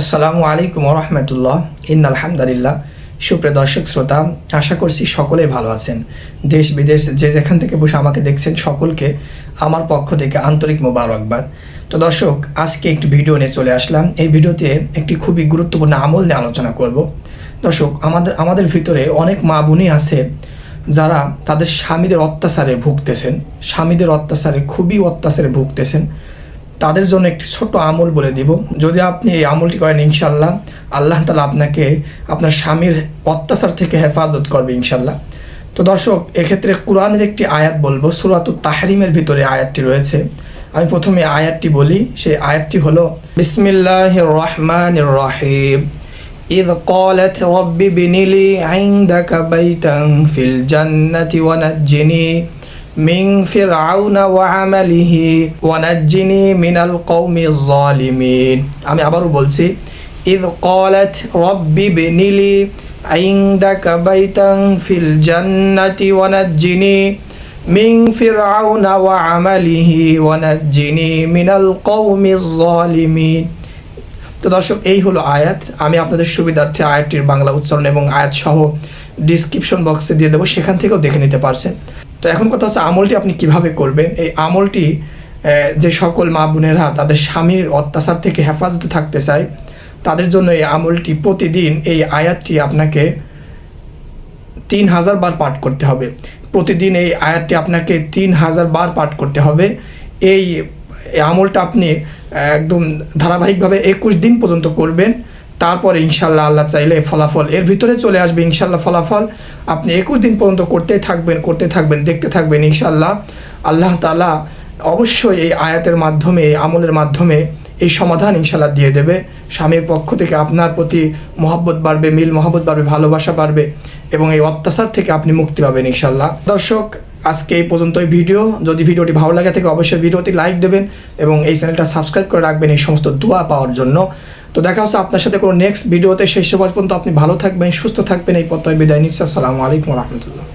আসসালামু আলাইকুম রহমতুল্লাহ ইন আলহামদুলিল্লাহ সুপ্রিয় দর্শক, শ্রোতা, আশা করছি সকলেই ভালো আছেন। দেশ বিদেশ যে যেখান থেকে বসে আমাকে দেখছেন সকলকে আমার পক্ষ থেকে আন্তরিক মোবারকবাদ। তো দর্শক, আজকে একটি ভিডিও নিয়ে চলে আসলাম। এই ভিডিওতে একটি খুবই গুরুত্বপূর্ণ আমল নিয়ে আলোচনা করব। দর্শক, আমাদের আমাদের ভিতরে অনেক মা বোনই আছে যারা তাদের স্বামীদের অত্যাচারে ভুগতেছেন। স্বামীদের অত্যাচারে, খুবই অত্যাচারে ভুগতেছেন। তাদের জন্য একটি ছোট আমল বলে দিব যদি আপনি এই আমলটি করেন ইনশাল্লাহ আল্লাহ তালা আপনাকে আপনার স্বামীর অত্যাচার থেকে হেফাজত করবে ইনশাল্লাহ তো দর্শক এক্ষেত্রে কোরআনের একটি আয়াত বলবো সুরাত তাহরিমের ভিতরে আয়াতটি রয়েছে আমি প্রথমে আয়াতটি বলি সেই আয়াতটি হলো বিসমিল্লাহ রহমান রহিম إذ قالت رب ابن لي عندك بيتا في الجنة ونجني من فرعون وعمله ونجني من القوم الظالمين আমি আবারও বলছি إذ قالت رب ابن لي عندك بيتا في الجنة ونجني من فرعون وعمله ونجني من القوم الظالمين তো দর্শক এই হলো আয়াত আমি আপনাদের সুবিধার্থে আয়াতটির বাংলা উচ্চারণ এবং আয়াত সহ ডিসক্রিপশন বক্সে দিয়ে দেবো সেখান থেকেও দেখে নিতে পারছেন তো এখন কথা হচ্ছে আমলটি আপনি কীভাবে করবেন? এই আমলটি যে সকল মা বোনেরা তাদের স্বামীর অত্যাচার থেকে হেফাজতে থাকতে চায়, তাদের জন্য এই আমলটি প্রতিদিন এই আয়াতটি আপনাকে তিন হাজার বার পাঠ করতে হবে। প্রতিদিন এই আয়াতটি আপনাকে তিন হাজার বার পাঠ করতে হবে। এই আমলটা আপনি একদম ধারাবাহিকভাবে একুশ দিন পর্যন্ত করবেন। তারপরে ইনশাল্লাহ আল্লাহ চাইলে ফলাফল, এর ভিতরে চলে আসবে ইনশাল্লাহ ফলাফল। আপনি একুশ দিন পর্যন্ত করতেই থাকবেন, করতে থাকবেন, দেখতে থাকবেন ইনশাল্লাহ আল্লাহ তালা অবশ্যই এই আয়াতের মাধ্যমে, এই আমলের মাধ্যমে এই সমাধান ইনশাল্লাহ দিয়ে দেবে। স্বামীর পক্ষ থেকে আপনার প্রতি মহব্বত বাড়বে, মিল মহব্বত বাড়বে, ভালোবাসা বাড়বে এবং এই অত্যাচার থেকে আপনি মুক্তি পাবেন ইনশাল্লাহ দর্শক আজকে এই পর্যন্তই ভিডিও। যদি ভিডিওটি ভালো লাগে থাকে, অবশ্যই ভিডিওটি লাইক দেবেন এবং এই চ্যানেলটা সাবস্ক্রাইব করে রাখবেন এই সমস্ত দোয়া পাওয়ার জন্য। তো দেখা হচ্ছে আপনার সাথে কোনো নেক্সট ভিডিওতে। শেষ সময় পর্যন্ত আপনি ভালো থাকবেন, সুস্থ থাকবেন। এই পত্রায় বিদায় নিচ্ছি। আসসালামু আলাইকুম রহমতুল্লাহ।